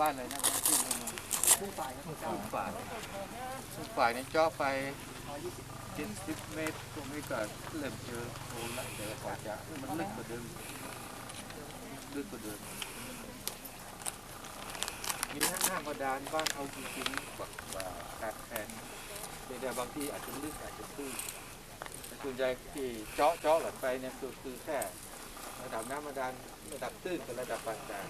บ้านอะไรนะที่เมืองผู้ฝ่ายนะทุ่งฝ่ายทุ่งฝ่ายนี่เจาะไปเจ็ดสิบเมตรตรงนี้ก็เริ่มเจอโคนละเดี๋ยวกว่าจะมันลึกกว่าเดิมลึกกว่าเดิมมีห้างห้างบาดาลบ้านเขาจริงๆแบบว่าขาดแคลนแต่บางที่อาจจะลึกอาจจะตื้นแต่ส่วนใหญ่ที่เจาะเจาะหลังไปเนี่ยคือคือแค่ระดับน้ำบาดาลระดับตื้นกับระดับปานกลาง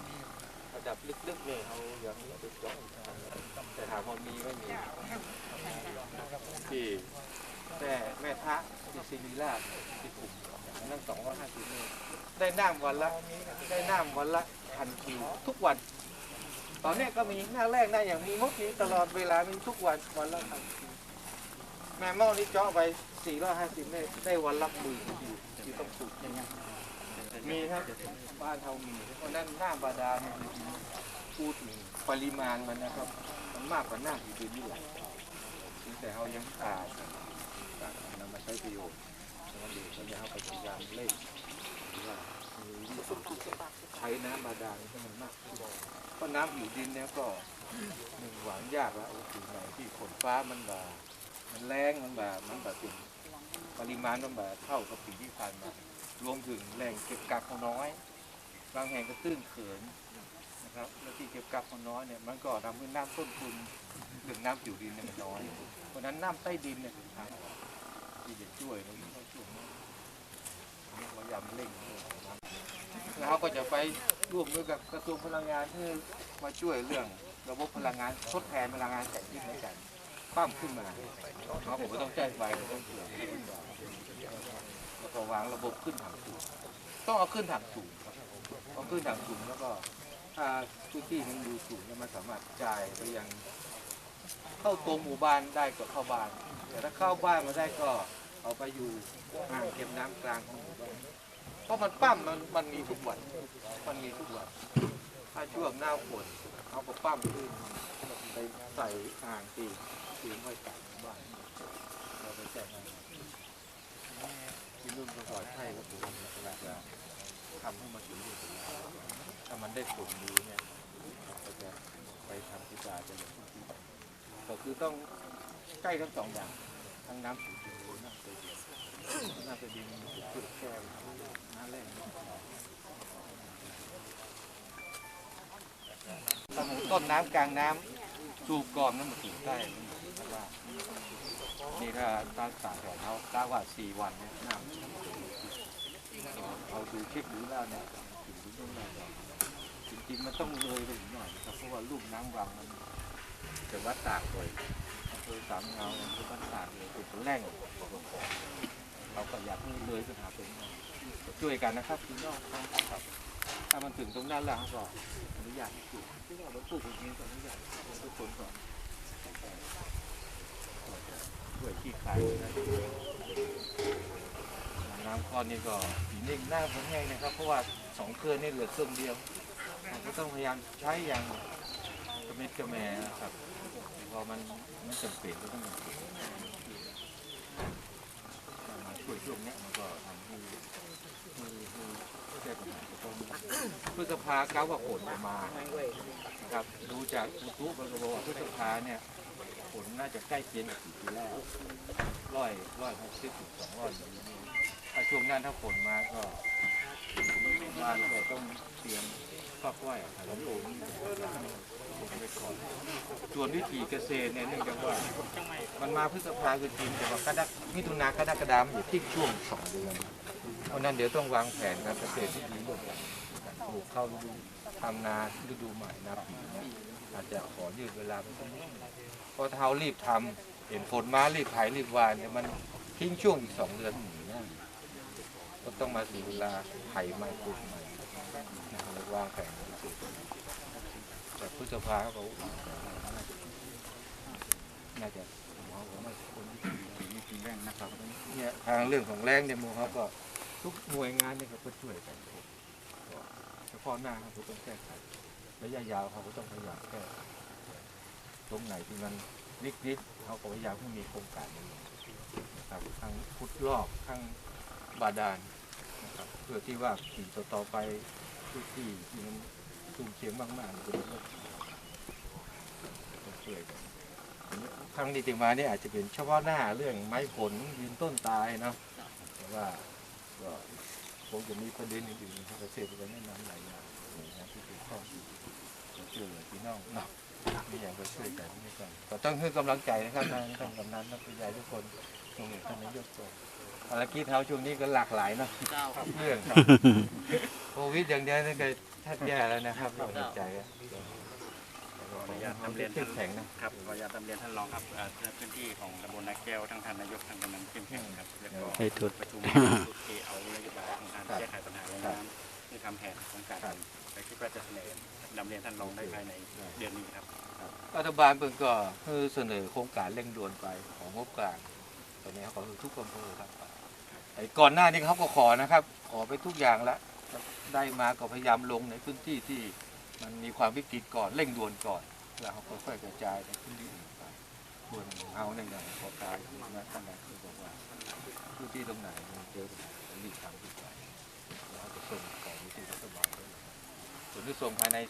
ระดับลึกๆเนี่ยเขายังไม่ได้เจาะอีกทางแต่ถามว่ามีไม่มีที่แม่แม่ทะที่ซิริราชที่กลุ่มนั่งสองร้อยห้าสิบเมตรได้น้ำวันละได้น้ำวันละพันคิวทุกวัน ตอนนี้ก็มีหน้าแรกหน้าอย่างมีมดมีตลอดเวลามีทุกวันวันละพันคิวแม่เมานี่เจาะไป 450 เมตรได้วันละหมื่นคิวที่ต้องสูบยังไง มีครับบ้านเฮามีเพราะนั้นหน้าบาดาลพูดถึงปริมาณมันนะครับ มันมากกว่าหน้าที่ดินนี่แหละแต่เรายังขาดขาดนำมาใช้ประโยชน์แล้วเดี๋ยวเราจะเอาไปพยายามเล่นว่ามีวิธีใช้น้ำบาดาลให้มันมากขึ้นเพราะน้ำผิวดินเนี่ยก็หนึ่งหวานยากแล้วถึงไหนที่ฝนฟ้ามันแบบมันแรงมันแบบมันแบบถึงปริมาณมันแบบเท่ากับปีที่ผ่านมา รวมถึงแหล่งเก็บกักเขาน้อย บางแห่งก็ตื้นเขินนะครับแล้วที่เก็บกักเขาน้อยเนี่ยมันก็ทำให้น้ำต้นทุนถึงน้ำผิวดินเนี่ยมันน้อย เพราะนั้นน้ำใต้ดินเนี่ยถึงทางออกที่จะช่วยเราต้องช่วยพยายามเร่งเรื่องของน้ำแล้วเขาก็จะไปร่วมมือกับกระทรวงพลังงานเพื่อมาช่วยเรื่องระบบพลังงานทดแทนพลังงานแสงอาทิตย์ในการปั้มขึ้นมาเขาผมก็ต้องแจ้งไฟก็ต้องเผื่อ แล้วก็วางระบบขึ้นถังสูงต้องเอาขึ้นถังสูงเอาขึ้นถังสูงแล้วก็ถ้าพื้นที่มันดูสูงเนี่ยมันสามารถจ่ายไปยังเข้าตัวหมู่บ้านได้ก็เข้าบ้าน แต่ถ้าเข้าบ้านมาได้ก็เอาไปอยู่อ่างเก็บน้ำกลางของหมู่บ้านเพราะมันปั้มมันมันมีทุกวันมันมีทุกวันถ้าช่วงหน้าฝนเอาก็ปั้มขึ้นไปใส่อ่างตีตีไว้กลางบ้านเราไปแจ้งให้ที่รุ่น ก็สอนใช่แล้วผมเราจะทำให้มันถึงที่สุดถ้ามันได้ผลดีเนี่ยเราจะไปทำพิจารณาจะอย่างที่ก็คือต้องใกล้ทั้งสองอย่างทั้งน้ำสูงหรือน้ำเตยน้ำเตยดินมันจะขึ้นแค่น้ำแรงถ้าหมูต้นน้ำกลางน้ำสูบก่อนนั้นมันถึงได้นี่ถ้าตาสาแถวเขากล้าว่าสี่วันเนี่ยน้ำ เอาดูเช็คดูแล้วเนี่ยถึงถึงตรงไหนจริงๆมันต้องเลยไปอีกหน่อยนะครับเพราะว่าลูกน้ำวังมันจะวัดตากเลยอำเภอสามเงาอำเภอบ้านตากเลยเป็นแหล่งเราก็อยากให้เลยปัญหาตรงนั้นช่วยกันนะครับพี่น้องครับถ้ามันถึงตรงนั้นแล้วก็อนุญาตให้ปลูกที่ว่าปลูกอย่างนี้ก็อนุญาตทุกคนก่อนด้วยขี้ขายนะ น้ำก้อนนี้ก็สีนิ่งหน้าผมแห้งนะครับ เพราะว่าสองเครื่องนี่เหลือเครื่องเดียวเราก็ต้องพยายามใช้อย่างกระเม็ดกระแมนะครับพอมันมันจำเป็นก็ต้องมาช่วยช่วงนี้มันก็ทำให้ให้ให้แก้ปัญหาตรงนี้พฤษภาเก้าว่าฝนจะมานะครับดูจากอุตุมันก็บอกว่าพฤษภาเนี่ยฝนน่าจะใกล้เคียงกับปีที่แล้วร้อยร้อยหกสิบถึงสองร้อย ถ้าช่วงนั้นถ้าฝนมาก็บ้านก็ต้องเตรียมฟักไว้ถ่ายลำโพงผมไปก่อนส่วนวิถีเกษตรเนี่ยเนื่องจากว่า มันมาพฤษภาคือจริงแต่ว่ากระดักมิถุนากรกฎามอยู่ที่ช่วงสองเดือน เพราะนั้นเดี๋ยวต้องวางแผนการเกษตรที่ดีร่วมกันปลูกเข้าฤดูทำนาฤดูใหม่นาปีอาจจะขอยืดเวลาไปสักนิดเพราะถ้าเรารีบทำเห็นฝนมารีบไถรีบหวานเนี่ยมันทิ้งช่วงอีกสองเดือน ก็ต้องมาถึงเวลาไถใหม่ปลูกใหม่นะครับวางแผนเกษตรแต่พฤษภาเขาน่าจะหมอผมว่าคนที่มีปีแรงนะครับเนี่ยทางเรื่องของแรงเนี่ยมูเขาก็ทุกหน่วยงานเนี่ยเขาก็ช่วยกันเฉพาะหน้าเขาต้องแก้ไขระยะยาวเขาก็ต้องพยายามแก้ตรงไหนที่มันวิกฤตเขาก็พยายามให้มีโครงการนี้นะครับทั้งพุทธลอกทั้งบาดาล นะครับเพื่อที่ว่าปีต่อๆไปที่ที่มันสุ่มเสียงมากๆมันจะลดช่วยกันครั้งนี้ถึงมาเนี่ยอาจจะเป็นเฉพาะหน้าเรื่องไม้ผลยืนต้นตายเนาะแต่ว่าก็คงจะมีประเด็นอื่นๆที่เกษตรกรแนะนำหลายอย่างนะที่เกี่ยวข้องช่วยเหลือพี่น้องเนาะมีอย่างก็ช่วยกันนี่กันก็ต้องให้กำลังใจนะครับท่านกำนันท่านผู้ใหญ่ทุกคนตรงนี้ท่านนายกตัว ภารกิจเขาช่วงนี้ก็หลากหลายเนาะเจ้าเรื่องโควิดอย่างเดียวนี่ก็แทบแย่แล้วนะครับเราเห็นใจอะขออนุญาตนำเรียนเข้ท่ามนแข็งนะครับขออนุญาตนำเรียนท่านรองครับเอ่อพื้นที่ของตำบลนาแก้วทั้งท่านนายกทั้งกำนันเข้มแข็งครับแล้วก็ให้ทุด ประชุมสุดที่เอานโยบายของการแก้ไขปัญหาแรงน้ำที่ทำแผนของการและคิดว่าจะเสนอนำเรียนท่านรองได้ภายในเดือนนี้ครับรัฐบาลเพิ่งก็คือเสนอโครงการเร่งด่วนไปของงบกลางตอนนี้เขาคือทุกอำเภอครับไอ้ ก่อนหน้านี้เขาก็ขอนะครับ ขอไปทุกอย่างแล้วได้มาก็พยายามลงในพื้นที่ที่มันมีความวิกฤตก่อนเร่งด่วนก่อน แล้วเขาค่อยกระจายในพื้นที่อื่นไปส่วนเอาในอย่างพอการนะท่านนายกบอกว่าพื้นที่ตรงไหนมันเจอปัญหารีบทำดีกว่าแล้วเขาจะส่งต่อไปที่รัฐบาลด้วยส่วนที่ส่งภายใน